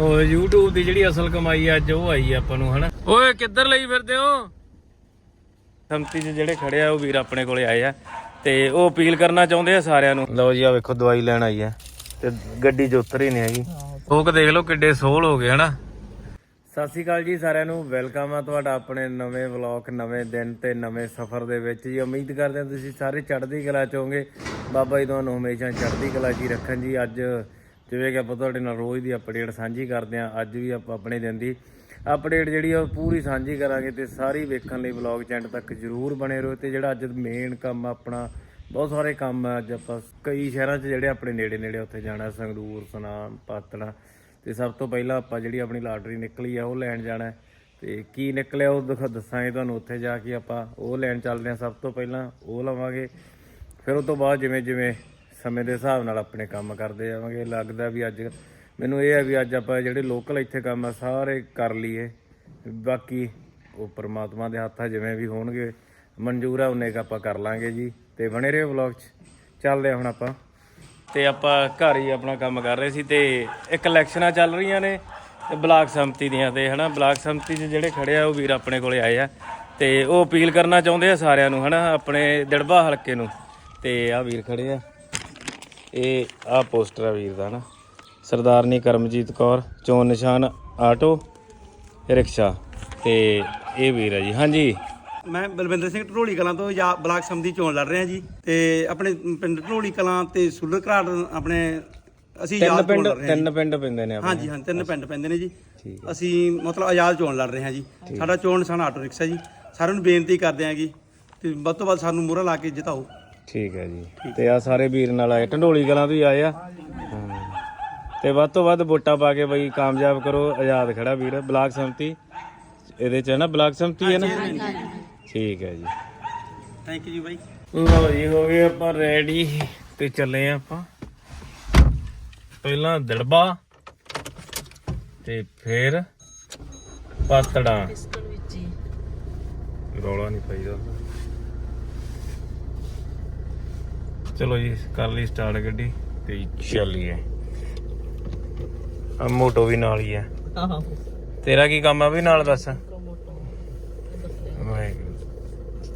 ਉਹ YouTube ਦੀ ਜਿਹੜੀ ਅਸਲ ਕਮਾਈ ਆ ਅੱਜ ਉਹ ਆਈ ਆ ਆਪਾਂ ਨੂੰ ਹਨਾ? ਓਏ ਕਿੱਧਰ ਲਈ ਫਿਰਦੇ ਹੋ? ਸੰਮਤੀ 'ਚ ਜਿਹੜੇ ਖੜੇ ਆ ਉਹ ਵੀਰ ਆਪਣੇ ਕੋਲੇ ਆਏ ਆ ਤੇ ਉਹ ਅਪੀਲ ਕਰਨਾ ਚਾਹੁੰਦੇ ਆ ਸਾਰਿਆਂ ਨੂੰ। ਲਓ ਜੀ ਆ ਵੇਖੋ ਦਵਾਈ ਲੈਣ ਆਈ ਆ ਤੇ ਗੱਡੀ 'ਚ ਉਤਰ ਹੀ ਨਹੀਂ ਹੈਗੀ। ਲੋਕ ਦੇਖ ਲਓ ਕਿੱਡੇ ਸੋਲ ਹੋ ਗਏ ਹਨਾ? ਸਤਿ ਸ਼੍ਰੀ ਅਕਾਲ ਜੀ ਸਾਰਿਆਂ ਨੂੰ ਵੈਲਕਮ ਆ ਤੁਹਾਡਾ ਆਪਣੇ ਨਵੇਂ ਵਲੌਗ ਨਵੇਂ ਦਿਨ ਤੇ ਨਵੇਂ ਸਫ਼ਰ ਦੇ ਵਿੱਚ ਜੀ। ਉਮੀਦ ਕਰਦੇ ਹਾਂ ਤੁਸੀਂ ਸਾਰੇ ਚੜ੍ਹਦੀ ਕਲਾ ਚ ਹੋਵੋਗੇ। ਬਾਬਾ ਜੀ ਤੁਹਾਨੂੰ ਹਮੇਸ਼ਾ ਚੜ੍ਹਦੀ ਕਲਾ 'ਚ ਹੀ ਰੱਖਣ ਜੀ। ਅੱਜ ਜਿਵੇਂ ਕਿ ਆਪਾਂ ਤੁਹਾਡੇ ਨਾਲ ਰੋਜ਼ ਦੀ ਅਪਡੇਟ ਸਾਂਝੀ ਕਰਦੇ ਹਾਂ, ਅੱਜ ਵੀ ਆਪਾਂ ਆਪਣੇ ਦਿਨ ਦੀ ਅਪਡੇਟ ਜਿਹੜੀ ਆ ਉਹ ਪੂਰੀ ਸਾਂਝੀ ਕਰਾਂਗੇ ਤੇ ਸਾਰੀ ਵੇਖਣ ਲਈ ਵਲੌਗ ਚੈਂਟ ਤੱਕ ਜਰੂਰ ਬਣੇ ਰਹੋ ਤੇ ਜਿਹੜਾ ਅੱਜ ਮੇਨ ਕੰਮ ਆਪਣਾ, ਬਹੁਤ ਸਾਰੇ ਕੰਮ ਆ, ਅੱਜ ਆਪਾਂ ਕਈ ਸ਼ਹਿਰਾਂ 'ਚ ਜਿਹੜੇ ਆਪਣੇ ਨੇੜੇ ਨੇੜੇ ਉੱਥੇ ਜਾਣਾ, ਸੰਗਰੂਰ, ਸੁਨਾਮ ਪਾਤੜਾ ਤੇ ਸਭ ਤੋਂ ਪਹਿਲਾਂ ਆਪਾਂ ਜਿਹੜੀ ਆਪਣੀ ਲਾਟਰੀ ਨਿਕਲੀ ਆ, ਉਹ ਲੈਣ ਜਾਣਾ ਹੈ। ਤੇ ਕੀ ਨਿਕਲਿਆ ਉਹ ਦਿਖਾ, ਦੱਸਾਂਗੇ ਤੁਹਾਨੂੰ ਉੱਥੇ ਜਾ ਕੇ ਆਪਾਂ, ਉਹ ਲੈਣ ਚੱਲਦੇ ਹਾਂ ਸਭ ਤੋਂ ਪਹਿਲਾਂ, ਉਹ ਲਵਾਂਗੇ ਫਿਰ ਉਸ ਤੋਂ ਬਾਅਦ ਜਿਵੇਂ ਜਿਵੇਂ ਸਮੇਂ ਦੇ ਹਿਸਾਬ ਨਾਲ ਆਪਣੇ ਕੰਮ ਕਰਦੇ ਜਾਵਾਂਗੇ। ਲੱਗਦਾ ਵੀ ਅੱਜ ਮੈਨੂੰ ਇਹ ਹੈ ਵੀ ਅੱਜ ਆਪਾਂ ਜਿਹੜੇ ਲੋਕਲ ਇੱਥੇ ਕੰਮ ਆ, ਸਾਰੇ ਕਰ ਲਈਏ। ਬਾਕੀ ਉਹ ਪਰਮਾਤਮਾ ਦੇ ਹੱਥ ਆ ਜਿਵੇਂ ਵੀ ਹੋਣਗੇ, ਮਨਜ਼ੂਰ ਆ ਉਹਨੇ ਕੁ ਆਪਾਂ ਕਰ ਲਾਂਗੇ ਜੀ। ਤੇ ਬਣੇ ਰਹੋ ਵਲੌਗ 'ਚ। ਚੱਲਦੇ ਆ ਹੁਣ ਆਪਾਂ। ਤੇ ਆਪਾਂ ਘਰ ਹੀ ਆਪਣਾ ਕੰਮ ਕਰ ਰਹੇ ਸੀ ਤੇ ਇੱਕ ਇਲੈਕਸ਼ਨਾਂ ਚੱਲ ਰਹੀਆਂ ਨੇ ਤੇ ਬਲਾਕ ਸੰਮਤੀ ਦੀਆਂ ਤੇ ਹਨਾ, ਬਲਾਕ ਸੰਮਤੀ 'ਚ ਜਿਹੜੇ ਖੜੇ ਆ ਉਹ ਵੀਰ ਆਪਣੇ ਕੋਲੇ ਆਏ ਆ। ਤੇ ਉਹ ਅਪੀਲ ਕਰਨਾ ਚਾਹੁੰਦੇ ਆ ਸਾਰਿਆਂ ਨੂੰ ਹਨਾ, ਆਪਣੇ ਦਿੜਬਾ ਹਲਕੇ ਨੂੰ। ਤੇ ਆ ਵੀਰ ਖੜੇ ਆ। ਇਹ ਆ ਪੋਸਟਰ ਆ ਵੀਰ ਦਾ ਹਨਾ ਸਰਦਾਰਨੀ ਕਰਮਜੀਤ ਕੌਰ ਚੋਣ ਨਿਸ਼ਾਨ ਆਟੋ ਰਿਕਸ਼ਾ ਤੇ ਇਹ ਵੀਰ ਹੈ ਜੀ। ਹਾਂਜੀ। ਮੈਂ ਬਲਵਿੰਦਰ ਸਿੰਘ ਢਰੋਲੀ ਕਲਾਂ ਤੋਂ ਜਾਂ ਬਲਾਕ ਸੰਮਤੀ ਚੋਣ ਲੜ ਰਿਹਾ ਜੀ ਤੇ ਆਪਣੇ ਪਿੰਡ ਢਰੋਲੀ ਕਲਾਂ ਤੇ ਸੁਲਰ ਘਰਾਟ ਆਪਣੇ ਅਸੀਂ ਤਿੰਨ ਪਿੰਡ। ਤਿੰਨ ਪਿੰਡ ਪੈਂਦੇ ਨੇ ਹਾਂਜੀ ਹਾਂ ਤਿੰਨ ਪਿੰਡ ਪੈਂਦੇ ਨੇ ਜੀ। ਅਸੀਂ ਮਤਲਬ ਆਜ਼ਾਦ ਚੋਣ ਲੜ ਰਹੇ ਹਾਂ ਜੀ। ਸਾਡਾ ਚੋਣ ਨਿਸ਼ਾਨ ਆਟੋ ਰਿਕਸ਼ਾ ਜੀ। ਸਾਰਿਆਂ ਨੂੰ ਬੇਨਤੀ ਕਰਦੇ ਹਾਂ ਜੀ ਤੇ ਵੱਧ ਤੋਂ ਵੱਧ ਸਾਨੂੰ ਮੂਹਰੇ ਲਾ ਕੇ ਜਿਤਾਓ। ਠੀਕ ਹੈ ਜੀ। ਤੇ ਆ ਸਾਰੇ ਵੀਰ ਨਾਲ ਆਏ। ਢੰਡੋਲੀ ਕਲਾਂ ਤੋਂ ਹੀ ਆਏ ਆ। ਤੇ ਵੱਧ ਤੋਂ ਵੱਧ ਵੋਟਾਂ ਪਾ ਕੇ ਬਈ ਕਾਮਯਾਬ ਕਰੋ ਆਜ਼ਾਦ ਖੜਾ ਵੀਰ ਬਲਾਕ ਸੰਮਤੀ। ਇਹਦੇ ਚ ਹੈ ਨਾ ਬਲਾਕ ਸੰਮਤੀ ਹੈ ਨਾ? ਠੀਕ ਹੈ ਜੀ। ਥੈਂਕ ਯੂ ਜੀ ਬਾਈ। ਲਓ ਜੀ ਹੋ ਗਏ ਆਪਾਂ ਰੈਡੀ ਤੇ ਚੱਲੇ ਆ ਆਪਾਂ। ਪਹਿਲਾਂ ਦੜਬਾ ਤੇ ਫਿਰ ਪਾਤੜਾ। ਰੌਲਾ ਨਹੀਂ ਪਾਈਦਾ। ਚਲੋ ਜੀ ਕਰ ਲਈ ਸਟਾਰਟ ਗੱਡੀ ਤੇ ਚੱਲੀਏ। ਆ ਮੋਟੋ ਵੀ ਨਾਲ ਹੀ ਆ। ਤੇਰਾ ਕੀ ਕੰਮ ਆ ਵੀ ਨਾਲ ਦੱਸ? ਵਾਹਿਗੁਰੂ।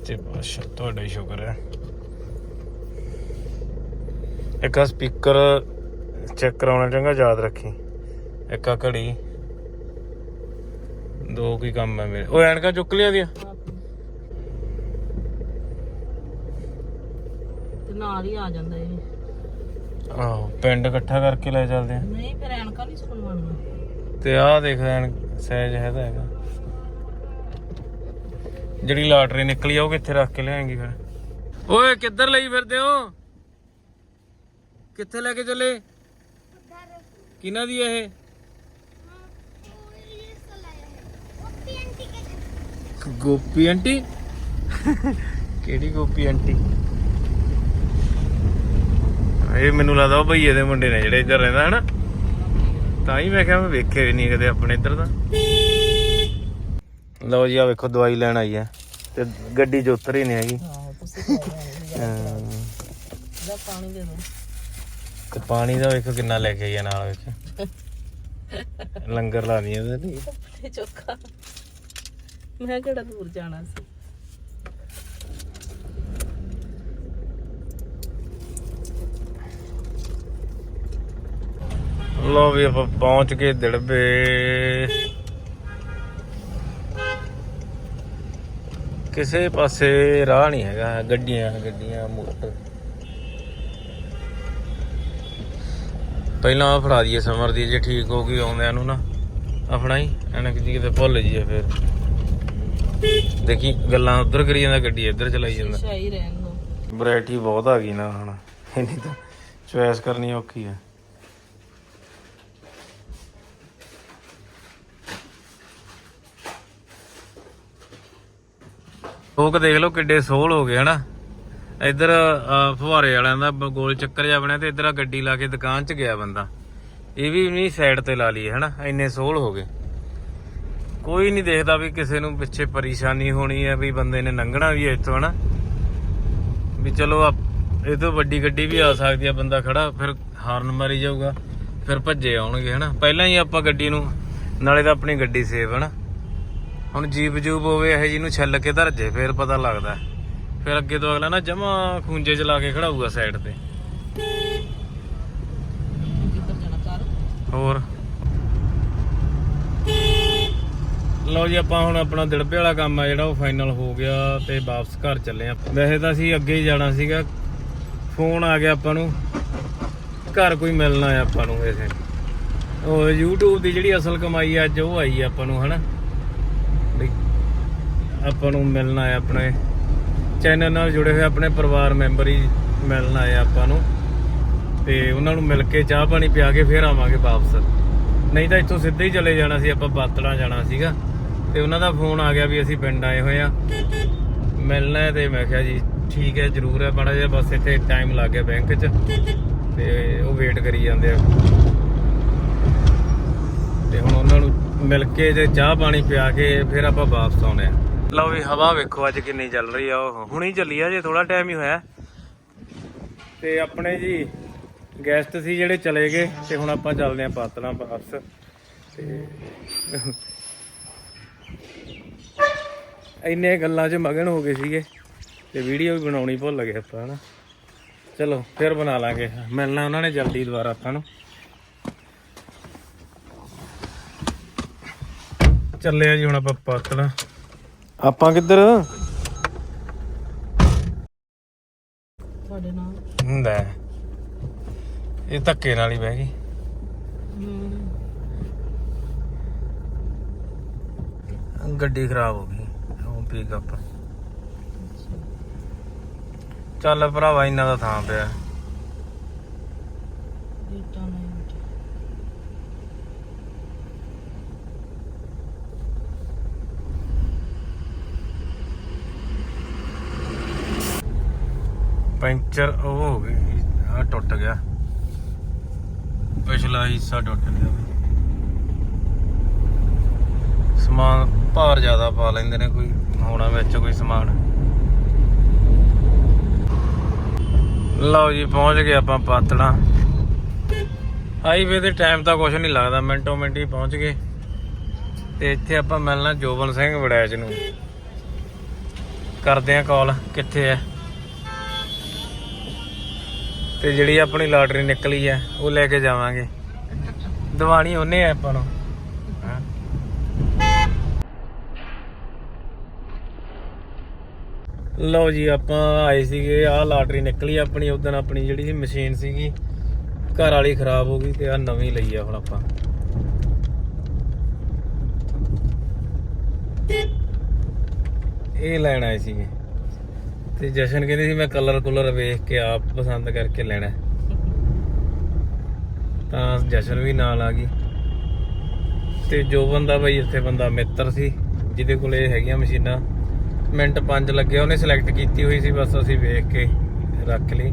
ਤੇ ਪਾਸ਼ਾ ਤੁਹਾਡਾ ਹੀ ਸ਼ੁਕਰ ਹੈ ਇੱਕ ਆ ਸਪੀਕਰ ਚੈੱਕ ਕਰਾਉਣਾ ਚੰਗਾ ਯਾਦ ਰੱਖੀ। ਇੱਕ ਆ ਘੜੀ। ਦੋ ਕੀ ਕੰਮ ਹੈ ਮੇਰੇ। ਉਹ ਐਨਕਾਂ ਚੁੱਕ ਲਿਆ ਦੀਆਂ? ਤੇ ਨਾਲ ਹੀ ਆ ਜਾਂਦਾ ਇਹ। ਆਹੋ ਪਿੰਡ ਇਕੱਠਾ ਕਰਕੇ ਲੈ ਚੱਲਦੇ ਆ। ਨਹੀਂ ਫਿਰ ਐਨਕਾਂ ਨਹੀਂ ਸੁਣਵਾਉਣਾ ਤੇ ਆਹ ਦੇਖ ਐਨ ਸਾਈਜ਼ ਹੈ ਤਾਂ ਹੈਗਾ ਜਿਹੜੀ ਲਾਟਰੀ ਨਿਕਲੀ ਆ ਉਹ ਕਿੱਥੇ ਰੱਖ ਕੇ ਲਿਆਏਂਗੀ ਫਿਰ? ਓਏ ਕਿੱਧਰ ਲਈ ਫਿਰਦੇ ਹੋ? ਕਿੱਥੇ ਲੈ ਕੇ ਚੱਲੇ? ਕਿਹਨਾਂ ਦੀ ਇਹ? ਗੋਪੀ ਆਂਟੀ? ਕਿਹੜੀ ਗੋਪੀ ਆਂਟੀ? ਇਹ ਮੈਨੂੰ ਲੱਗਦਾ ਉਹ ਭਈਏ ਦੇ ਮੁੰਡੇ ਨੇ ਜਿਹੜੇ ਇੱਧਰ ਰਹਿੰਦਾ ਹਨਾ? ਤਾਂ ਹੀ ਮੈਂ ਕਿਹਾ ਮੈਂ ਵੇਖੇ ਵੀ ਨਹੀਂ ਕਦੇ ਆਪਣੇ ਇੱਧਰ ਦਾ। ਲਓ ਜੀ ਆ ਵੇਖੋ ਦਵਾਈ ਲੈਣ ਆਈ ਆ। ਤੇ ਗੱਡੀ 'ਚ ਉਤਰ ਹੀ ਨਹੀਂ ਹੈਗੀ ਦਾ ਪਾਣੀ ਦੇ ਦੋ ਤੇ ਪਾਣੀ ਦਾ ਵੇਖੋ ਕਿੰਨਾ ਲੈ ਕੇ ਆਈ ਆ ਨਾਲ ਵੇਖੋ ਲੰਗਰ ਲਾ ਦੀ ਉਹਦੇ ਲਈ। ਤੇ ਚੋਖਾ। ਮੈਂ ਕਿਹੜਾ ਦੂਰ ਜਾਣਾ ਸੀ? ਲਓ ਵੀ ਆਪਾਂ ਪਹੁੰਚ ਗਏ ਦਿੜਬੇ। ਕਿਸੇ ਪਾਸੇ ਰਾਹ ਨਹੀਂ ਹੈਗਾ ਗੱਡੀਆਂ ਗੱਡੀਆਂ ਮੋਟਰ। ਪਹਿਲਾਂ ਆ ਫੜਾ ਦਈਏ ਸਮਰ ਦੀ ਜੇ ਠੀਕ ਹੋ ਗਈ ਆਉਂਦਿਆਂ ਨੂੰ ਨਾ। ਆਪਣਾ ਹੀ ਐਨਕ ਜੀ ਕਿਤੇ ਭੁੱਲ ਜੀਏ ਫਿਰ। ਦੇਖੀ ਗੱਲਾਂ ਉਧਰ ਕਰੀ ਜਾਂਦਾ ਗੱਡੀ ਇੱਧਰ ਚਲਾਈ ਜਾਂਦਾ। ਸ਼ਾਹੀ ਰਹਿਣ ਦੋ। ਵੈਰਾਈਟੀ ਬਹੁਤ ਆ ਗਈ ਨਾ ਹੁਣ। ਇੰਨੀ ਤਾਂ ਚੁਆਇਸ ਕਰਨੀ ਔਖੀ ਹੈ ਲੋਕ ਦੇਖ ਲਓ ਕਿੱਡੇ ਸੋਲ ਹੋ ਗਏ, ਹਨਾ? ਇੱਧਰ ਫੁਹਾਰੇ ਵਾਲਿਆਂ ਦਾ ਗੋਲ ਚੱਕਰ ਜਾ ਬਣਿਆ ਤੇ ਇੱਧਰ ਆ ਗੱਡੀ ਲਾ ਕੇ ਦੁਕਾਨ 'ਚ ਗਿਆ ਬੰਦਾ। ਇਹ ਵੀ ਨਹੀਂ ਸਾਈਡ ਤੇ ਲਾ ਲਈ ਹਨਾ? ਇੰਨੇ ਸੋਲ ਹੋ ਗਏ। ਕੋਈ ਨਹੀਂ ਦੇਖਦਾ ਵੀ ਕਿਸੇ ਨੂੰ ਪਿੱਛੇ ਪਰੇਸ਼ਾਨੀ ਹੋਣੀ ਹੈ ਵੀ ਬੰਦੇ ਨੇ ਲੰਘਣਾ ਵੀ ਹੈ ਇੱਥੋਂ, ਹਨਾ? ਵੀ ਚਲੋ ਆਪ- ਇਹ ਤੋਂ ਵੱਡੀ ਗੱਡੀ ਵੀ ਆ ਸਕਦੀ ਆ, ਬੰਦਾ ਖੜਾ, ਫਿਰ ਹਾਰਨ ਮਾਰੀ ਜਾਊਗਾ, ਫਿਰ ਭੱਜੇ ਆਉਣਗੇ, ਹਨਾ? ਪਹਿਲਾਂ ਹੀ ਆਪਾਂ ਗੱਡੀ ਨੂੰ, ਨਾਲੇ ਤਾਂ ਆਪਣੀ ਗੱਡੀ ਸੇਫ ਹਨਾ? ਹੁਣ ਜੀਬ ਜੂਬ ਹੋਵੇ ਇਹ ਜਿਹਨੂੰ ਛੱਲ ਕੇ ਧਰ ਜੇ, ਫਿਰ ਪਤਾ ਲੱਗਦਾ। ਫਿਰ ਅੱਗੇ ਤੋਂ ਅਗਲਾ ਨਾ ਜਮਾ ਖੂੰਜੇ ਚ ਲਾ ਕੇ ਖੜਾਊਗਾ ਸਾਈਡ ਤੇ। ਹੋਰ? ਲਓ ਜੀ, ਆਪਾਂ ਹੁਣ ਆਪਣਾ ਦਿੜਪੇ ਵਾਲਾ ਕੰਮ ਆ ਜਿਹੜਾ, ਉਹ ਫਾਈਨਲ ਹੋ ਗਿਆ ਤੇ ਵਾਪਸ ਘਰ ਚੱਲੇ ਆ ਵੈਸੇ ਤਾਂ ਅਸੀਂ ਅੱਗੇ ਹੀ ਜਾਣਾ ਸੀਗਾ। ਫੋਨ ਆ ਗਿਆ ਆਪਾਂ ਨੂੰ। ਘਰ ਕੋਈ ਮਿਲਣਾ ਆ ਆਪਾਂ ਨੂੰ ਵੈਸੇ। ਉਹ YouTube ਦੀ ਜਿਹੜੀ ਅਸਲ ਕਮਾਈ ਅੱਜ ਉਹ ਆਈ ਆ ਆਪਾਂ ਨੂੰ, ਹਨਾ? ਆਪਾਂ ਨੂੰ ਮਿਲਣਾ ਆ ਆਪਣੇ ਚੈਨਲ ਨਾਲ ਜੁੜੇ ਹੋਏ ਆਪਣੇ ਪਰਿਵਾਰ ਮੈਂਬਰ ਹੀ ਮਿਲਣ ਆਏ ਆਪਾਂ ਨੂੰ। ਤੇ ਉਹਨਾਂ ਨੂੰ ਮਿਲ ਕੇ ਚਾਹ ਪਾਣੀ ਪਿਆ ਕੇ ਫੇਰ ਆਵਾਂਗੇ ਵਾਪਸ। ਨਹੀਂ ਤਾਂ ਇੱਥੋਂ ਸਿੱਧੇ ਹੀ ਚਲੇ ਜਾਣਾ ਸੀ, ਆਪਾਂ ਬਾਤੜਾ ਜਾਣਾ ਸੀਗਾ। ਤੇ ਉਹਨਾਂ ਦਾ ਫੋਨ ਆ ਗਿਆ ਵੀ ਅਸੀਂ ਪਿੰਡ ਆਏ ਹੋਏ ਆ ਮਿਲਣਾ ਹੈ ਤੇ ਮੈਂ ਕਿਹਾ ਜੀ, ਠੀਕ ਹੈ, ਜ਼ਰੂਰ ਹੈ ਬੜਾ ਜਿਹਾ ਬਸ ਇੱਥੇ ਟਾਈਮ ਲੱਗ ਗਿਆ ਬੈਂਕ 'ਚ। ਤੇ ਉਹ ਵੇਟ ਕਰੀ ਜਾਂਦੇ ਆ। ਤੇ ਹੁਣ ਉਹਨਾਂ ਨੂੰ ਮਿਲ ਕੇ ਤੇ ਚਾਹ ਪਾਣੀ ਪਿਆ ਕੇ ਫਿਰ ਆਪਾਂ ਵਾਪਸ ਆਉਣੇ ਆ। ਲਓ ਵੀ ਹਵਾ ਵੇਖੋ ਅੱਜ ਕਿੰਨੀ ਚੱਲ ਰਹੀ ਆ ਉਹ। ਹੁਣੀ ਚੱਲੀ ਆ ਜੇ ਥੋੜਾ ਟਾਈਮ ਹੀ ਹੋਇਆ। ਤੇ ਆਪਣੇ ਜੀ ਗੈਸਟ ਸੀ ਜਿਹੜੇ ਚਲੇ ਗਏ, ਤੇ ਹੁਣ ਆਪਾਂ ਚੱਲਦੇ ਆਂ ਪਾਤਣਾ ਵਾਪਸ। ਤੇ ਇੰਨੇ ਗੱਲਾਂ 'ਚ ਮਗਨ ਹੋ ਗਏ ਸੀਗੇ, ਤੇ ਵੀਡੀਓ ਵੀ ਬਣਾਉਣੀ ਭੁੱਲ ਗਏ ਆਪਾਂ, ਹਨਾ। ਚਲੋ, ਫਿਰ ਬਣਾ ਲਾਂਗੇ। ਮਿਲਣਾ ਉਹਨਾਂ ਨੇ ਜਲਦੀ ਦੁਬਾਰਾ ਆਪਾਂ ਨੂੰ। ਚੱਲੇ ਆ ਜੀ ਹੁਣ ਆਪਾਂ ਪਾਤਣਾ ਆਪਾਂ ਕਿੱਧਰ? ਤੁਹਾਡੇ ਨਾਲ। ਹੁੰਦਾ ਇਹ ਧੱਕੇ ਨਾਲ ਹੀ ਬਹਿ ਗਈ। ਗੱਡੀ ਖਰਾਬ ਹੋ ਗਈ। ਉਹ ਪਿਕਅਪ ਚੱਲ ਭਰਾਵਾ ਇਹਨਾਂ ਦਾ ਥਾਂ ਪਿਆ ਡੇਟਾ ਨਹੀਂ ਪੈਂਚਰ, ਉਹ ਹੋ ਗਈ ਆ ਟੁੱਟ ਗਿਆ। ਪਿਛਲਾ ਹਿੱਸਾ ਟੁੱਟ ਗਿਆ। ਸਮਾਨ ਭਾਰ ਜ਼ਿਆਦਾ ਪਾ ਲੈਂਦੇ ਨੇ ਕੋਈ, ਹੋਣਾ ਵਿੱਚ ਕੋਈ ਸਮਾਨ। ਲਓ ਜੀ, ਪਹੁੰਚ ਗਏ ਆਪਾਂ ਪਾਤੜਾ। ਹਾਈਵੇ ਦੇ ਟਾਈਮ ਤਾਂ ਕੁਝ ਨਹੀਂ ਲੱਗਦਾ, ਮਿੰਟੋ ਮਿੰਟ ਹੀ ਪਹੁੰਚ ਗਏ। ਤੇ ਇੱਥੇ ਆਪਾਂ ਮਿਲਣਾ ਜੋਬਨ ਸਿੰਘ ਵੜੈਚ ਨੂੰ। ਕਰਦੇ ਆ ਕਾਲ, ਕਿੱਥੇ ਹੈ ਤੇ ਜਿਹੜੀ ਆਪਣੀ ਲਾਟਰੀ ਨਿਕਲੀ ਹੈ ਉਹ ਲੈ ਕੇ ਜਾਵਾਂਗੇ। ਦਿਵਾਣੀ ਉਹਨੇ ਆ ਆਪਾਂ ਨੂੰ। ਲਓ ਜੀ, ਆਪਾਂ ਆਏ ਸੀਗੇ, ਆਹ ਲਾਟਰੀ ਨਿਕਲੀ ਆਪਣੀ ਉਦੋਂ ਆਪਣੀ ਜਿਹੜੀ ਸੀ ਮਸ਼ੀਨ ਸੀਗੀ, ਘਰ ਵਾਲੀ ਖਰਾਬ ਹੋ ਗਈ ਤੇ ਆ ਨਵੀਂ ਲਈ ਆ ਹੁਣ ਆਪਾਂ। ਇਹ ਲੈਣ ਆਏ ਸੀਗੇ। ਤੇ ਜਸ਼ਨ ਕਹਿੰਦੀ ਸੀ ਮੈਂ ਕਲਰ ਕੁਲਰ ਵੇਖ ਕੇ ਆਪ ਪਸੰਦ ਕਰਕੇ ਲੈਣਾ ਤਾਂ ਜਸ਼ਨ ਵੀ ਨਾਲ ਆ ਗਈ। ਤੇ ਜੋ ਬੰਦਾ ਬਈ ਇੱਥੇ ਬੰਦਾ ਮਿੱਤਰ ਸੀ, ਜਿਹਦੇ ਕੋਲ ਇਹ ਹੈਗੀਆਂ ਮਸ਼ੀਨਾਂ, ਮਿੰਟ 5 ਲੱਗਿਆ, ਉਹਨੇ ਸਿਲੈਕਟ ਕੀਤੀ ਹੋਈ ਸੀ, ਬਸ ਅਸੀਂ ਵੇਖ ਕੇ ਰੱਖ ਲਈ।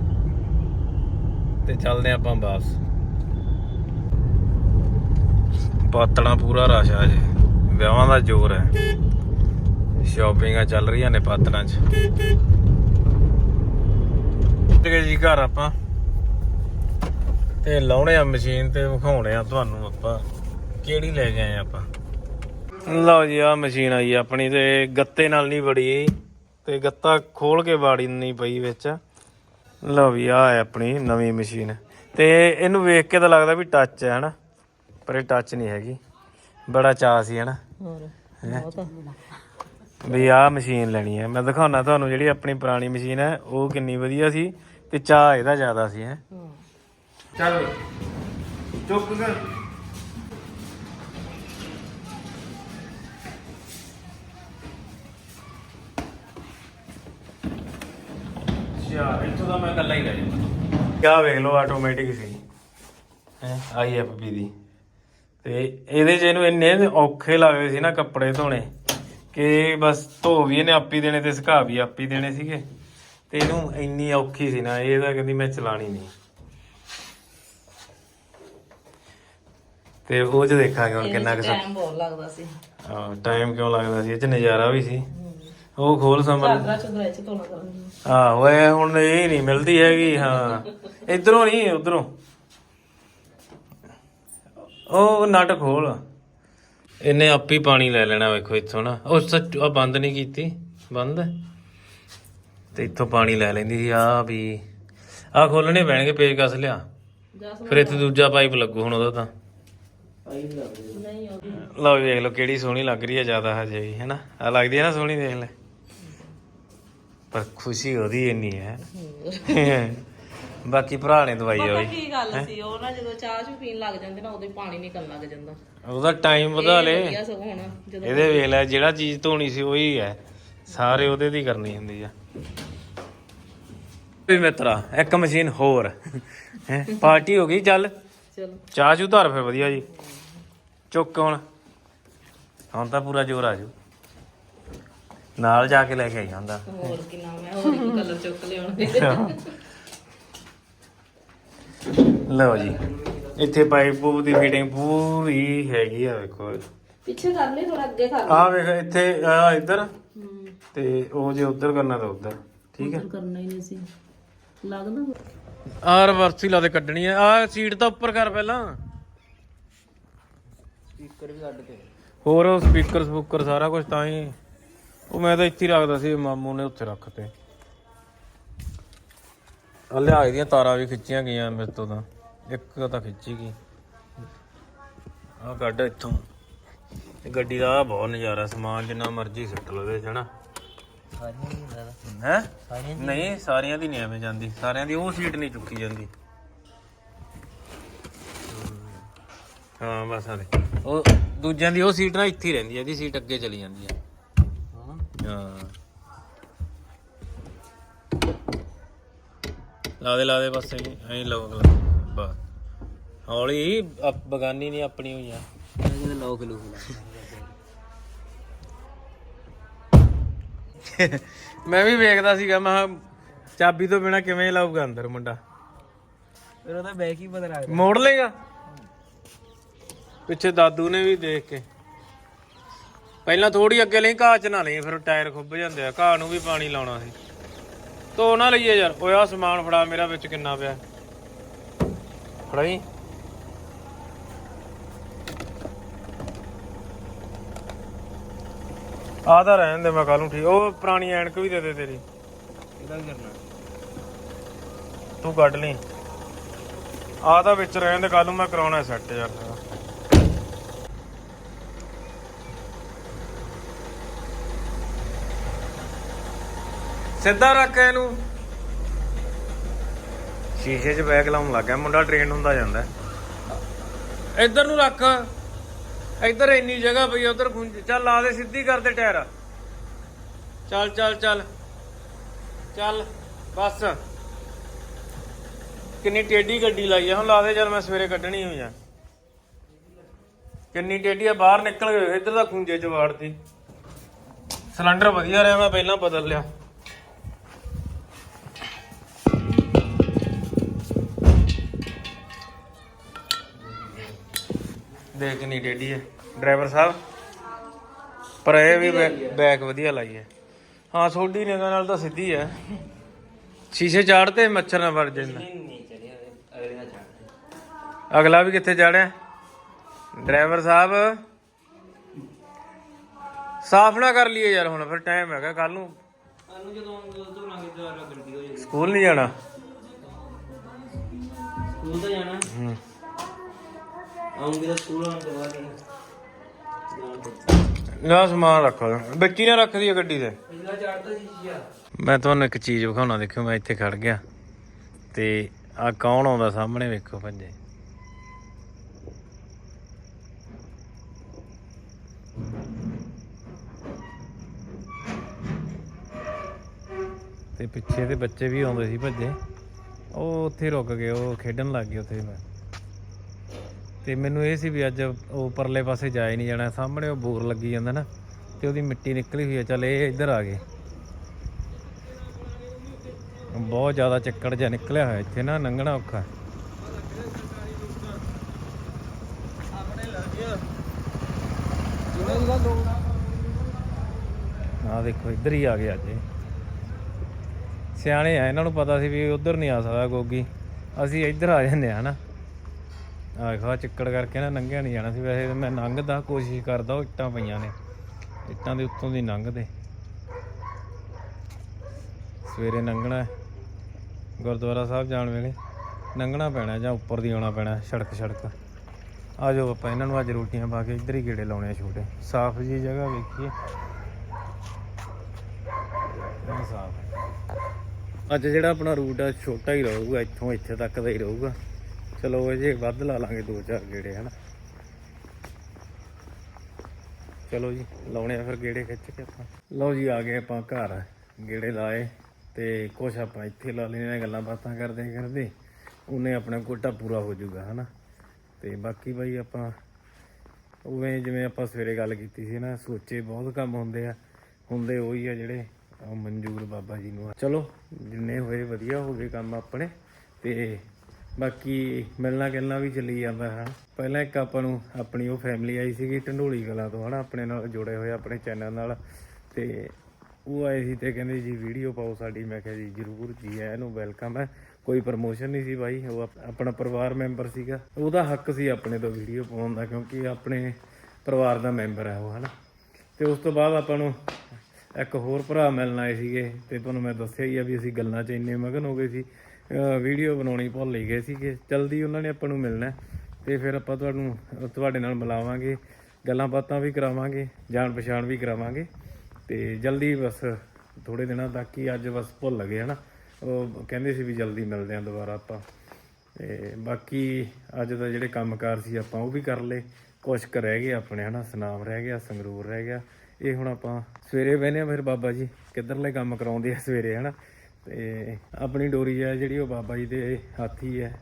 ਤੇ ਚੱਲਦੇ ਆਪਾਂ ਵਾਪਸ। ਪਾਤਣਾ ਪੂਰਾ ਰਸ਼ ਆ ਜੇ ਵਿਆਹਾਂ ਦਾ ਜ਼ੋਰ ਹੈ। ਸ਼ਾਪਿੰਗਾਂ ਚੱਲ ਰਹੀਆਂ ਨੇ ਪਾਤਣਾ 'ਚ। ਤੇ ਗਏ ਜੀ ਘਰ ਆਪਾਂ। ਤੇ ਲਾਉਣੇ ਆ ਮਸ਼ੀਨ ਤੇ ਵਿਖਾਉਣੇ ਆ ਤੁਹਾਨੂੰ ਆਪਾਂ ਕਿਹੜੀ ਲੈ ਗਏ ਆਪਾਂ। ਲਓ ਜੀ ਆ ਮਸ਼ੀਨ ਆਈ ਆ ਆਪਣੀ ਤੇ ਗੱਤੇ ਨਾਲ ਨਹੀਂ ਬੜੀ ਤੇ ਗੱਤਾ ਖੋਲ ਕੇ ਬਾੜੀ ਨਹੀਂ ਪਈ ਵਿੱਚ। ਲਓ ਵੀ ਆ ਹੈ ਆਪਣੀ ਨਵੀਂ ਮਸ਼ੀਨ। ਤੇ ਇਹਨੂੰ ਵੇਖ ਕੇ ਤਾਂ ਲੱਗਦਾ ਵੀ ਟੱਚ ਹੈ ਹਨਾ? ਪਰ ਇਹ ਟੱਚ ਨਹੀਂ ਹੈਗੀ। ਬੜਾ ਚਾਅ ਸੀ ਹਨਾ? ਹੋਰ ਬਹੁਤ ਆ। ਵੀ ਆਹ ਮਸ਼ੀਨ ਲੈਣੀ ਹੈ। ਮੈਂ ਦਿਖਾਉਣਾ ਤੁਹਾਨੂੰ ਜਿਹੜੀ ਆਪਣੀ ਪੁਰਾਣੀ ਮਸ਼ੀਨ ਹੈ ਉਹ ਕਿੰਨੀ ਵਧੀਆ ਸੀ। ਤੇ ਚਾਹ ਇਹਦਾ ਜ਼ਿਆਦਾ ਸੀ ਹੈ। ਚੱਲ ਚੁੱਪ ਕਰ। ਯਾ ਇੱਥੋਂ ਦਾ ਮੈਂ ਇਕੱਲਾ ਹੀ ਲੈ ਜਾਂਦਾ ਕਿਆ ਵੇਖ ਲਓ ਆਟੋਮੈਟਿਕ ਸੀ। ਹੈ ਆਈਐਫਬੀ ਦੀ। ਤੇ ਇਹਦੇ 'ਚ ਇਹਨੂੰ ਇੰਨੇ ਔਖੇ ਲੱਗਦੇ ਸੀ ਨਾ ਕੱਪੜੇ ਧੋਣੇ ਕਿ ਬਸ ਧੋ ਵੀ ਇਹਨੇ ਆਪੀ ਦੇਣੇ ਤੇ ਸੁਕਾ ਵੀ ਆਪੀ ਦੇਣੇ ਸੀਗੇ। ਤੇ ਇਹਨੂੰ ਇੰਨੀ ਔਖੀ ਸੀ ਨਾ ਇਹ ਤਾਂ ਕਹਿੰਦੀ ਮੈਂ ਚਲਾਣੀ ਨਹੀਂ। ਤੇ ਉਹ ਚ ਦੇਖਾਂਗੇ ਹੁਣ ਕਿੰਨਾ ਕੁ ਟਾਈਮ ਬਹੁਤ ਲੱਗਦਾ ਸੀ। ਹਾਂ ਟਾਈਮ ਕਿਉਂ ਲੱਗਦਾ ਸੀ? ਇਹ ਚ ਨਜ਼ਾਰਾ ਵੀ ਸੀ। ਉਹ ਖੋਲ ਸੰਭਲ ਚਾਦਰਾ ਚੁਦਰਾ ਚ ਧੋਣਾ ਕਰਾਂਗੇ ਆਹੋ ਇਹ ਹੁਣ ਇਹ ਨਹੀਂ ਮਿਲਦੀ ਹੈਗੀ ਹਾਂ। ਇਧਰੋਂ ਨਹੀਂ ਉਧਰੋਂ। ਉਹ ਨਟ ਖੋਲ। ਇਹਨੇ ਆਪੇ ਹੀ ਪਾਣੀ ਲੈ ਲੈਣਾ ਵੇਖੋ ਇੱਥੋਂ ਨਾ। ਉਹ ਸੱਚ ਆ ਬੰਦ ਨਹੀਂ ਕੀਤੀ? ਬੰਦ? ਹੈ? ਤੇ ਇੱਥੋਂ ਪਾਣੀ ਲੈ ਲੈਂਦੀ ਸੀ ਆ ਵੀ ਆ ਖੋਲਣੇ ਪੈਣਗੇ ਪੇਜ ਕਸ ਲਿਆ। ਫਿਰ ਇੱਥੇ ਦੂਜਾ ਪਾਈਪ ਲੱਗੂ ਹੁਣ ਉਹਦਾ ਤਾਂ। ਲਓ ਵੇਖ ਲਓ ਕਿਹੜੀ ਸੋਹਣੀ ਲੱਗ ਰਹੀ ਹੈ ਜ਼ਿਆਦਾ ਹਜੇ ਵੀ ਹੈਨਾ? ਆ ਲੱਗਦੀ ਹੈ ਨਾ ਸੋਹਣੀ ਦੇਖ ਲੈ। ਪਰ ਖੁਸ਼ੀ ਉਹਦੀ ਇੰਨੀ ਹੈ। ਬਾਕੀ ਭਰਾ ਨੇ ਦਵਾਈ ਪਤਾ ਹੋਈ ਕੀ ਗੱਲ ਸੀ ਉਹ ਨਾ ਜਦੋਂ ਚਾਹ ਚੂ ਪੀਣ ਲੱਗ ਜਾਂਦੇ ਨਾ ਉਦੋਂ ਹੀ ਪਾਣੀ ਨਿਕਲਣ ਲੱਗ ਜਾਂਦਾ। ਉਹਦਾ ਟਾਈਮ ਵਧਾ ਲੇ। ਵਧੀਆ ਸਗੋਂ ਹੁਣ ਜਦੋਂ ਇਹਦੇ ਵੇਖ ਲੈ ਜਿਹੜਾ ਚੀਜ਼ ਧੋਣੀ ਸੀ ਉਹੀ ਹੈ। ਸਾਰੇ ਉਹਦੇ ਦੀ ਕਰਨੀ ਹੁੰਦੀ ਆ। ਵੀ ਮਿੱਤਰਾ ਇੱਕ ਮਸ਼ੀਨ ਹੋਰ। ਹੈ ਪਾਰਟੀ ਹੋ ਗਈ ਚੱਲ। ਚਲੋ। ਚਾਹ ਚੂ ਧਰ ਫਿਰ ਵਧੀਆ ਜੀ। ਚੁੱਕ ਹੁਣ। ਹੁਣ ਤਾਂ ਪੂਰਾ ਜ਼ੋਰ ਆ ਜੂ। ਨਾਲ ਜਾ ਕੇ ਲੈ ਕੇ ਆਈ ਹੁੰਦਾ। ਹੋਰ ਕੀ ਨਾਮ ਹੈ ਹੋਰ ਇੱਕ ਕਲਰ ਚੁੱਕ ਲਿਆਉਣਗੇ ਲਓ ਜੀ ਇੱਥੇ ਪਾਈਪ ਪੂਪ ਦੀ ਫਿਟਿੰਗ ਪੂਰੀ ਹੈਗੀ ਆ ਵੇਖੋ। ਪਿੱਛੇ ਕਰ ਲੈ ਥੋੜਾ ਅੱਗੇ ਕਰ ਆ ਵੇਖ ਇੱਥੇ ਆ ਇੱਧਰ। ਤੇ ਉਹ ਜੇ ਉੱਧਰ ਕਰਨਾ ਤਾਂ ਉੱਧਰ ਠੀਕ ਹੈ? ਕਰਨਾ ਹੀ ਨਹੀਂ ਸੀ। ਲੱਗਦਾ ਆ ਰਿਵਰਸ ਹੀ ਲਾ ਦੇ ਕੱਢਣੀ ਆ। ਆ ਸੀਟ ਤਾਂ ਉੱਪਰ ਕਰ ਪਹਿਲਾਂ। ਸਪੀਕਰ ਵੀ ਕੱਢ ਕੇ ਹੋਰ ਉਹ ਸਪੀਕਰ ਸਪੂਕਰ ਸਾਰਾ ਕੁਝ ਤਾਂ ਹੀ। ਉਹ ਮੈਂ ਤਾਂ ਇੱਥੇ ਹੀ ਰੱਖਦਾ ਸੀ ਮਾਮੂ ਨੇ ਉੱਥੇ ਰੱਖਤੇ ਆ ਲਿਆਏ ਦੀਆਂ ਤਾਰਾਂ ਵੀ ਖਿੱਚੀਆਂ ਗਈਆਂ ਮੇਰੇ ਤੋਂ ਤਾਂ। ਇੱਕ ਤਾਂ ਖਿੱਚੀ ਗਈ। ਆ ਕੱਢ ਇੱਥੋਂ। ਗੱਡੀ ਦਾ ਆਹ ਬਹੁਤ ਨਜ਼ਾਰਾ ਸਮਾਨ ਜਿੰਨਾ ਮਰਜ਼ੀ ਸਿੱਟ ਲਵੇ ਹਨਾ? ਹੈ? ਨਹੀਂ ਸਾਰਿਆਂ ਦੀ ਨਹੀਂ ਐਵੇਂ ਜਾਂਦੀ। ਸਾਰਿਆਂ ਦੀ ਉਹ ਸੀਟ ਨਹੀਂ ਚੁੱਕੀ ਜਾਂਦੀ। ਹਾਂ ਬਸ ਆ ਦੇ। ਉਹ ਦੂਜਿਆਂ ਦੀ ਉਹ ਸੀਟ ਨਾ ਇੱਥੇ ਹੀ ਰਹਿੰਦੀ ਹੈ ਇਹਦੀ ਸੀਟ ਅੱਗੇ ਚਲੀ ਜਾਂਦੀ ਹੈ। ਹਾਂ। ਲਾ ਦੇ ਲਾ ਦੇ ਬਸ ਐਂ ਲਾਓ ਅਗਲਾ। ਬਸ। ਹੌਲੀ ਬਗਾਨੀ ਨਹੀਂ ਆਪਣੀ ਹੋਈ ਆ। ਲੋਕ ਲੂਕ ਮੈਂ ਵੀ ਵੇਖਦਾ ਸੀਗਾ ਮੈਂ ਕਿਹਾ ਚਾਬੀ ਤੋਂ ਬਿਨਾ ਕਿਵੇਂ ਲਾਊਗਾ ਅੰਦਰ ਮੁੰਡਾ। ਫਿਰ ਉਹਦਾ ਬੈਕ ਹੀ ਬਦਲ ਆ ਮੋੜ ਲੇਗਾ ਪਿੱਛੇ ਦਾਦੂ ਨੇ ਵੀ ਦੇਖ ਕੇ। ਪਹਿਲਾਂ ਥੋੜੀ ਅੱਗੇ ਲਈ ਘਾਹ ਚ ਨਾ ਲਈ ਫਿਰ ਟਾਇਰ ਖੁੱਭ ਜਾਂਦੇ ਆ ਘਾਹ ਨੂੰ ਵੀ ਪਾਣੀ ਲਾਉਣਾ ਸੀ। ਧੋ ਨਾ ਲਈਏ ਯਾਰ ਓਏ ਆ ਸਮਾਨ ਫੜਾ ਮੇਰਾ ਵਿੱਚ ਕਿੰਨਾ ਪਿਆ। ਫੜਾਈ? ਆ ਤਾਂ ਰਹਿਣ ਦੇ ਮੈਂ ਕੱਲ ਨੂੰ ਠੀਕ। ਉਹ ਪੁਰਾਣੀ ਐਨਕ ਵੀ ਦੇ ਦੇ ਤੇਰੀ। ਇਹਦਾ ਕੀ ਕਰਨਾ? ਤੂੰ ਕੱਢ ਲਈ। ਆ ਤਾਂ ਵਿੱਚ ਰਹਿਣ ਦੇ ਕੱਲ ਨੂੰ ਮੈਂ ਕਰਾਉਣਾ ਸੈੱਟ ਯਾਰ। ਸਿੱਧਾ ਰੱਖ ਇਹਨੂੰ। ਸ਼ੀਸ਼ੇ 'ਚ ਬੈਗ ਲਾਉਣ ਲੱਗਾ ਮੁੰਡਾ ਟ੍ਰੇਨ ਹੁੰਦਾ ਜਾਂਦਾ। ਇੱਧਰ ਨੂੰ ਰੱਖ। ਇੱਧਰ ਇੰਨੀ ਜਗ੍ਹਾ ਪਈ ਉਧਰ ਖੁੰਝ ਚੱਲ ਲਾ ਦੇ ਸਿੱਧੀ ਕਰ ਦੇ ਟਾਇਰ। ਚੱਲ ਚੱਲ ਚੱਲ। ਚੱਲ, ਬਸ। ਕਿੰਨੀ ਟੇਢੀ ਗੱਡੀ ਲਾਈ ਆ, ਹੁਣ ਲਾ ਦੇ, ਚੱਲ ਮੈਂ ਸਵੇਰੇ ਕੱਢਣੀ ਹੋਈ ਆ। ਕਿੰਨੀ ਟੇਢੀ ਆ, ਬਾਹਰ ਨਿਕਲ ਗਏ ਇੱਧਰ ਦਾ ਖੁੰਝੇ ਚ ਵਾੜਤੀ ਸਿਲੰਡਰ ਵਧੀਆ ਰਿਹਾ, ਮੈਂ ਪਹਿਲਾਂ ਬਦਲ ਲਿਆ। ਦੇਖ ਕਿੰਨੀ ਟੇਢੀ ਹੈ। ਡਰਾਈਵਰ ਸਾਹਿਬ ਪਰ ਇਹ ਵੀ ਬੈਕ ਵਧੀਆ ਲਾਈ ਹੈ। ਹਾਂ ਛੋਡੀ ਨਿਗਾਹ ਨਾਲ ਤਾਂ ਸਿੱਧੀ ਹੈ। ਸ਼ੀਸ਼ੇ ਚਾੜਤੇ ਮੱਛਰ ਨਾ ਵੜ ਜਾਂਦਾ ਨਹੀਂ ਚੜਿਆ ਅਗਲੇ ਚੜ ਵੀ ਕਿੱਥੇ ਚੜਿਆ ਡਰਾਈਵਰ ਸਾਹਿਬ ਸਾਫ਼ ਨਾ ਕਰ ਲਈਏ ਯਾਰ ਹੁਣ ਫਿਰ ਟਾਈਮ ਹੈਗਾ ਕੱਲ ਨੂੰ। ਸਾਨੂੰ ਜਦੋਂ ਤੋਂ ਲਾਂਗੇ ਦੁਆਰਾ ਗੱਡੀ ਹੋ ਜਾਏਗੀ। ਸਕੂਲ ਨਹੀਂ ਜਾਣਾ? ਸਕੂਲ ਤਾਂ ਜਾਣਾ। ਹੂੰ। ਆਉਂਗੇ ਤਾਂ ਸਕੂਲ ਆਉਣ ਤੋਂ ਬਾਅਦ ਨਾ ਸਮਾਨ ਰੱਖੋ ਬੱਚੀ ਨੇ ਰੱਖਦੀ ਹੈ ਗੱਡੀ ਤੇ। ਪਿਛਲਾ ਚੜਦਾ ਮੈਂ ਤੁਹਾਨੂੰ ਇੱਕ ਚੀਜ਼ ਵਿਖਾਉਣਾ ਦੇਖਿਓ ਮੈਂ ਇੱਥੇ ਖੜ ਗਿਆ। ਤੇ ਆ ਕੌਣ ਆਉਂਦਾ ਸਾਹਮਣੇ ਵੇਖੋ ਭੱਜੇ। ਤੇ ਪਿੱਛੇ ਦੇ ਬੱਚੇ ਵੀ ਆਉਂਦੇ ਸੀ ਭੱਜੇ। ਉਹ ਉੱਥੇ ਰੁਕ ਗਏ ਉਹ ਖੇਡਣ ਲੱਗ ਗਏ ਉੱਥੇ ਮੈਂ। ਤੇ ਮੈਨੂੰ ਇਹ ਸੀ ਵੀ ਅੱਜ ਉਹ ਪਰਲੇ ਪਾਸੇ ਜਾਏ ਨਹੀਂ ਜਾਣਾ, ਸਾਹਮਣੇ ਉਹ ਬੋਰ ਲੱਗੀ ਜਾਂਦਾ ਨਾ, ਤੇ ਉਹਦੀ ਮਿੱਟੀ ਨਿਕਲੀ ਹੋਈ ਹੈ ਚੱਲ ਇਹ ਇੱਧਰ ਆ ਗਏ। ਬਹੁਤ ਜ਼ਿਆਦਾ ਚੱਕੜ ਜਿਹਾ ਨਿਕਲਿਆ ਹੋਇਆ ਇੱਥੇ ਨਾ, ਲੰਘਣਾ ਔਖਾ। ਆ ਦੇਖੋ, ਇੱਧਰ ਹੀ ਆ ਗਏ ਅੱਜ। ਸਿਆਣੇ ਆ, ਇਹਨਾਂ ਨੂੰ ਪਤਾ ਸੀ ਵੀ ਉਧਰ ਨਹੀਂ ਆ ਸਕਦਾ ਗੋਗੀ। ਅਸੀਂ ਇੱਧਰ ਆ ਜਾਂਦੇ ਆ, ਹਨਾ। ਆਖਾ ਖਾ ਚਿੱਕੜ ਕਰਕੇ ਨਾ ਲੰਘਿਆ ਨਹੀਂ ਜਾਣਾ ਸੀ ਵੈਸੇ ਮੈਂ ਲੰਘਦਾ ਕੋਸ਼ਿਸ਼ ਕਰਦਾ ਉਹ ਇੱਟਾਂ ਪਈਆਂ ਨੇ। ਇੱਟਾਂ ਦੇ ਉੱਤੋਂ ਦੀ ਲੰਘਦੇ ਸਵੇਰੇ ਲੰਘਣਾ ਗੁਰਦੁਆਰਾ ਸਾਹਿਬ ਜਾਣ ਵੇਲੇ ਲੰਘਣਾ ਪੈਣਾ ਜਾਂ ਉੱਪਰ ਦੀ ਆਉਣਾ ਪੈਣਾ, ਸੜਕ ਸੜਕ। ਆ ਜਾਓ ਆਪਾਂ, ਇਹਨਾਂ ਨੂੰ ਅੱਜ ਰੋਟੀਆਂ ਪਾ ਕੇ ਇੱਧਰ ਹੀ ਗੇੜੇ ਲਾਉਣੇ ਆ ਛੋਟੇ। ਸਾਫ਼ ਜੀ ਜਗ੍ਹਾ ਵੇਖੀਏ। ਸਾਫ਼ ਅੱਜ ਜਿਹੜਾ ਆਪਣਾ ਰੂਟ ਆ, ਛੋਟਾ ਹੀ ਰਹੂਗਾ, ਇੱਥੋਂ ਇੱਥੇ ਤੱਕ ਦਾ ਹੀ ਰਹੂਗਾ। ਚਲੋ ਇਹ ਜੇ ਵੱਧ ਲਾ ਲਾਂਗੇ ਦੋ ਚਾਰ ਗੇੜੇ, ਹਨਾ। ਚਲੋ ਜੀ, ਲਾਉਣੇ ਆ ਫਿਰ ਗੇੜੇ ਖਿੱਚ ਕੇ ਆਪਾਂ। ਲਓ ਜੀ, ਆ ਗਏ ਆਪਾਂ ਘਰ, ਗੇੜੇ ਲਾਏ ਤੇ ਕੁਛ ਆਪਾਂ ਇੱਥੇ ਲਾ ਲੈਣੇ ਗੱਲਾਂ ਬਾਤਾਂ ਕਰਦੇ ਕਰਦੇ। ਉਹਨੇ ਆਪਣਾ ਕੋਟਾ ਪੂਰਾ ਹੋ ਜਾਊਗਾ, ਹਨਾ। ਤੇ ਬਾਕੀ ਬਾਈ ਆਪਾਂ ਉਵੇਂ ਜਿਵੇਂ ਆਪਾਂ ਸਵੇਰੇ ਗੱਲ ਕੀਤੀ ਸੀ ਨਾ, ਸੋਚੇ ਬਹੁਤ ਕੰਮ ਹੁੰਦੇ ਆ। ਹੁੰਦੇ ਉਹੀ ਆ ਜਿਹੜੇ ਅਹ ਮਨਜ਼ੂਰ ਬਾਬਾ ਜੀ ਨੂੰ ਆ। ਚਲੋ, ਜਿੰਨੇ ਹੋਏ ਵਧੀਆ ਹੋ ਗਏ ਕੰਮ ਆਪਣੇ ਤੇ ਬਾਕੀ ਮਿਲਣਾ ਗਿਲਣਾ ਵੀ ਚੱਲੀ ਜਾਂਦਾ ਹੈ। ਪਹਿਲਾਂ ਇੱਕ ਆਪਾਂ ਨੂੰ ਆਪਣੀ ਉਹ ਫੈਮਿਲੀ ਆਈ ਸੀਗੀ ਢੰਡੋਲੀ ਕਲਾ ਤੋਂ, ਹਨਾ, ਆਪਣੇ ਨਾਲ ਜੁੜੇ ਹੋਏ, ਆਪਣੇ ਚੈਨਲ ਨਾਲ। ਤੇ ਉਹ ਆਏ ਸੀ ਤੇ ਕਹਿੰਦੇ ਜੀ ਵੀਡੀਓ ਪਾਓ ਸਾਡੀ। ਮੈਂ ਕਿਹਾ ਜੀ, ਜਰੂਰ ਜੀ ਆਇਆਂ ਨੂੰ ਵੈਲਕਮ ਹੈ। ਕੋਈ ਪ੍ਰਮੋਸ਼ਨ ਨਹੀਂ ਸੀ ਬਾਈ, ਉਹ ਆਪਣਾ ਪਰਿਵਾਰ ਮੈਂਬਰ ਸੀਗਾ। ਉਹਦਾ ਹੱਕ ਸੀ ਆਪਣੇ ਤੋਂ ਵੀਡੀਓ ਪਾਉਣ ਦਾ, ਕਿਉਂਕਿ ਆਪਣੇ ਪਰਿਵਾਰ ਦਾ ਮੈਂਬਰ ਹੈ ਉਹ, ਹਨਾ। ਤੇ ਉਸ ਤੋਂ ਬਾਅਦ ਆਪਾਂ ਨੂੰ ਇੱਕ ਹੋਰ ਭਰਾ ਮਿਲਣ ਆਏ ਸੀਗੇ। ਤੇ ਤੁਹਾਨੂੰ ਮੈਂ ਦੱਸਿਆ ਹੀ ਆ ਵੀ ਅਸੀਂ ਗੱਲਾਂ 'ਚ ਇੰਨੇ ਮਗਨ ਹੋ ਗਏ ਸੀ। ਵੀਡੀਓ ਬਣਾਉਣੀ ਭੁੱਲ ਹੀ ਗਏ ਸੀਗੇ। ਜਲਦੀ ਉਹਨਾਂ ਨੇ ਆਪਾਂ ਨੂੰ ਮਿਲਣਾ ਹੈ ਤੇ ਫਿਰ ਆਪਾਂ ਤੁਹਾਨੂੰ, ਤੁਹਾਡੇ ਨਾਲ ਮਿਲਾਵਾਂਗੇ, ਗੱਲਾਂ ਬਾਤਾਂ ਵੀ ਕਰਾਵਾਂਗੇ, ਜਾਣ ਪਛਾਣ ਵੀ ਕਰਾਵਾਂਗੇ। ਤੇ ਜਲਦੀ ਬਸ ਥੋੜੇ ਦਿਨਾਂ ਤੱਕ ਹੀ ਅੱਜ ਬਸ ਭੁੱਲ ਗਏ, ਹਨਾ। ਉਹ ਕਹਿੰਦੇ ਸੀ ਵੀ ਜਲਦੀ ਮਿਲਦੇ ਆਂ ਦੁਬਾਰਾ ਆਪਾਂ। ਤੇ ਬਾਕੀ ਅੱਜ ਦਾ ਜਿਹੜੇ ਕੰਮਕਾਰ ਸੀ ਆਪਾਂ ਉਹ ਵੀ ਕਰ ਲਏ। ਕੁਛ ਕੁ ਰਹਿ ਗਏ ਆਪਣੇ, ਹਨਾ। ਸਨਾਮ ਰਹਿ ਗਿਆ, ਸੰਗਰੂਰ ਰਹਿ ਗਿਆ। ਇਹ ਹੁਣ ਆਪਾਂ ਸਵੇਰੇ ਬਹਿਨੇ ਆ ਫਿਰ ਬਾਬਾ ਜੀ। ਕਿੱਧਰਲੇ ਕੰਮ ਕਰਾਉਂਦੇ ਆ ਸਵੇਰੇ, ਹਨਾ। ਤੇ ਆਪਣੀ ਡੋਰੀ ਹੈ ਜਿਹੜੀ ਉਹ ਬਾਬਾ ਜੀ ਦੇ ਹੱਥ ਹੀ ਹੈ।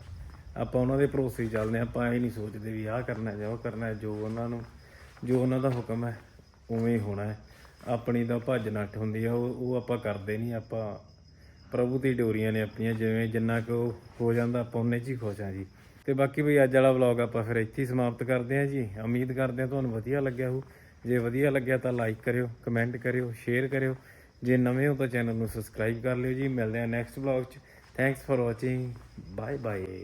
ਆਪਾਂ ਉਹਨਾਂ ਦੇ ਭਰੋਸੇ ਹੀ ਚੱਲਦੇ ਹਾਂ। ਆਪਾਂ ਇਹ ਨਹੀਂ ਸੋਚਦੇ ਵੀ ਆਹ ਕਰਨਾ ਜਾਂ ਉਹ ਕਰਨਾ ਜੋ ਉਹਨਾਂ ਨੂੰ, ਜੋ ਉਹਨਾਂ ਦਾ ਹੁਕਮ ਹੈ, ਉਵੇਂ ਹੀ ਹੋਣਾ ਹੈ। ਆਪਣੀ ਤਾਂ ਭੱਜ ਨੱਠ ਹੁੰਦੀ ਆ, ਉਹ ਉਹ ਆਪਾਂ ਕਰਦੇ ਨਹੀਂ, ਆਪਾਂ ਪ੍ਰਭੂ ਦੀ ਡੋਰੀਆਂ ਨੇ ਆਪਣੀਆਂ, ਜਿਵੇਂ ਜਿੰਨਾ ਕੁ ਉਹ ਹੋ ਜਾਂਦਾ, ਆਪਾਂ ਉਹਨੇ 'ਚ ਹੀ ਖੁਸ਼ ਹਾਂ ਜੀ। ਤੇ ਬਾਕੀ ਵੀ ਅੱਜ ਵਾਲਾ ਵਲੌਗ ਆਪਾਂ ਫਿਰ ਇੱਥੇ ਹੀ ਸਮਾਪਤ ਕਰਦੇ ਹਾਂ ਜੀ। ਉਮੀਦ ਕਰਦੇ ਹਾਂ ਤੁਹਾਨੂੰ ਵਧੀਆ ਲੱਗਿਆ ਹੋ ਜੇ ਵਧੀਆ ਲੱਗਿਆ ਤਾਂ ਲਾਈਕ ਕਰਿਓ ਕਮੈਂਟ ਕਰਿਓ ਸ਼ੇਅਰ ਕਰਿਓ। ਜੇ ਨਵੇਂ ਹੋ ਤਾਂ ਚੈਨਲ ਨੂੰ ਸਬਸਕ੍ਰਾਈਬ ਕਰ ਲਿਓ ਜੀ। ਮਿਲਦੇ ਹਾਂ ਨੈਕਸਟ ਵਲੌਗ 'ਚ। Thanks for watching bye bye